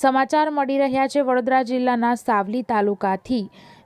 સમાચાર મળી રહ્યા છે. વડોદરા જિલ્લાના સાવલી તાલુકાથી.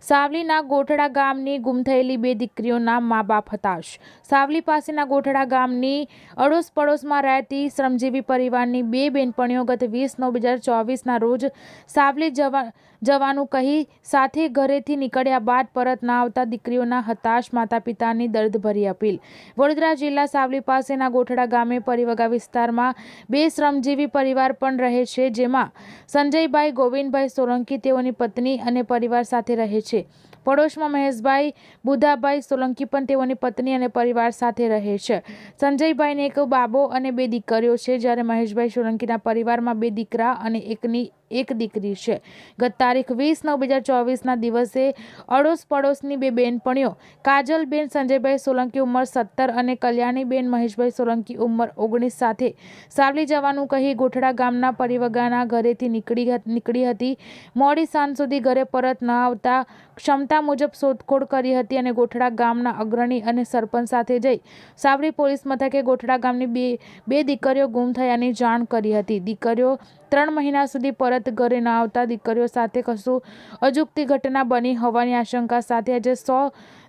સાવલીના ગોઠડા ગામની ગુમ થયેલી બે દીકરીઓના મા બાપ હતાશ. સાવલી પાસેના ગોઠડા ગામની અડોસ પડોશમાં રહેતી શ્રમજીવી પરિવારની બે બેનપણીઓ ગત વીસ નવ બે હજાર ચોવીસના રોજ સાવલી જવા, જવાનું કહી સાથે ઘરેથી નીકળ્યા બાદ પરત ના આવતા દીકરીઓના હતાશ માતા પિતાની દર્દભરી અપીલ. વડોદરા જિલ્લા સાવલી પાસેના ગોઠડા ગામે પરિવગા વિસ્તારમાં બે શ્રમજીવી પરિવાર પણ રહે છે, જેમાં સંજયભાઈ ગોવિંદભાઈ સોલંકી તેઓની પત્ની અને પરિવાર સાથે રહે છે. પડોશમાં મહેશભાઈ બુધાભાઈ સોલંકી પણ તેઓની પત્ની અને પરિવાર સાથે રહે છે. સંજયભાઈને એક બાબો અને બે દીકરીઓ છે, જ્યારે મહેશભાઈ સોલંકીના પરિવારમાં બે દીકરા અને એકની એક દીકરી છે. ગત તારીખ વીસ નવ બે હજાર ચોવીસના દિવસે અડોશ પડોશની બે બહેનપણીઓ કાજલબેન સંજયભાઈ સોલંકી ઉંમર સત્તર અને કલ્યાણીબેન મહેશભાઈ સોલંકી ઉંમર ઓગણીસ સાથે. સાવલી જવાનું કહી ગોઠડા ગામના પરિવગાના ઘરેથી નીકળી નીકળી હતી. મોડી સાંજ સુધી ઘરે પરત ન આવતા ક્ષમતા મુજબ શોધખોળ કરી હતી અને ગોઠડા ગામના અગ્રણી અને સરપંચ સાથે જઈ સાવરી પોલીસ મથકે ગોઠડા ગામની બે બે દીકરીઓ ગુમ થયાની જાણ કરી હતી. દીકરીઓ ત્રણ મહિના સુધી પરત ઘરે ન આવતા દીકરીઓ સાથે કશું અજુગતી ઘટના બની હોવાની આશંકા સાથે આજે સો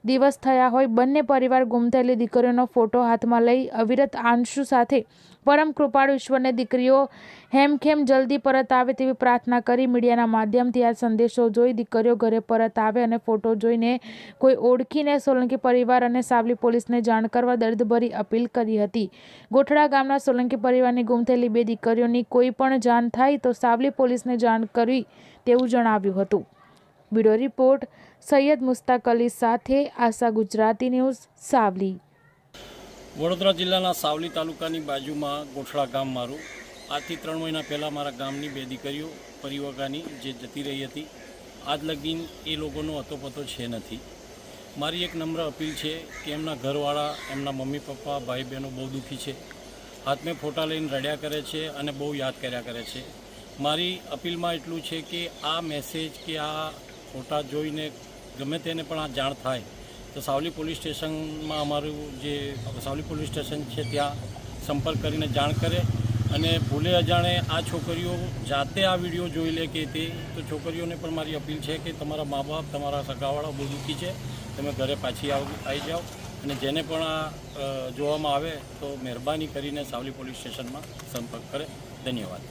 દિવસ થયા હોય બંને પરિવાર ગુમ થયેલી દીકરીઓનો ફોટો હાથમાં લઈ અવિરત આંશુ સાથે પરમ કૃપાળુ ઈશ્વરને દીકરીઓ હેમખેમ જલ્દી પરત આવે તેવી પ્રાર્થના કરી મીડિયાના માધ્યમથી આ સંદેશો જોઈ દીકરીઓ ઘરે પરત આવે અને ફોટો જોઈને કોઈ ઓળખીને સોલંકી પરિવાર અને સાવલી પોલીસને જાણ કરવા દર્દભરી અપીલ કરી હતી. ગોઠડા ગામના સોલંકી પરિવારની ગુમ થયેલી બે દીકરીઓની કોઈ પણ જાણ થાય તો સાવલી પોલીસને જાણ કરવી તેવું જણાવ્યું હતું. બ્યુરો રિપોર્ટ, સૈયદ મુસ્તાક અલી સાથે આશા ગુજરાતી ન્યૂઝ, સાવલી. વડોદરા જિલ્લાના સાવલી તાલુકાની બાજુમાં ગોઠડા ગામ મારું. આજથી ત્રણ મહિના પહેલાં મારા ગામની બે દીકરીઓ પરિવગાની જે જતી રહી હતી, આજ લગીન એ લોકોનો અતોપતો છે નથી. મારી એક નમ્ર અપીલ છે કે એમના ઘરવાળા, એમના મમ્મી પપ્પા, ભાઈ બહેનો બહુ દુઃખી છે. હાથમાં ફોટા લઈને રડ્યા કરે છે અને બહુ યાદ કર્યા કરે છે. મારી અપીલમાં એટલું છે કે આ મેસેજ કે આ ફોટા જોઈને ગમે તેને પણ આ જાણ થાય. તો સાવલી પોલીસ સ્ટેશનમાં અમારું જે સાવલી પોલીસ સ્ટેશન છે ત્યાં સંપર્ક કરીને જાણ કરે અને ભૂલે અજાણે આ છોકરીઓ જાતે આ વીડિયો જોઈ લે કે તે, તો છોકરીઓને પણ મારી અપીલ છે કે તમારા મા બાપ, તમારા સગાવાળા બહુ દુઃખી છે. તમે ઘરે પાછી આવ જાઓ. અને જેને પણ આ જોવામાં આવે તો મહેરબાની કરીને સાવલી પોલીસ સ્ટેશનમાં સંપર્ક કરે. ધન્યવાદ.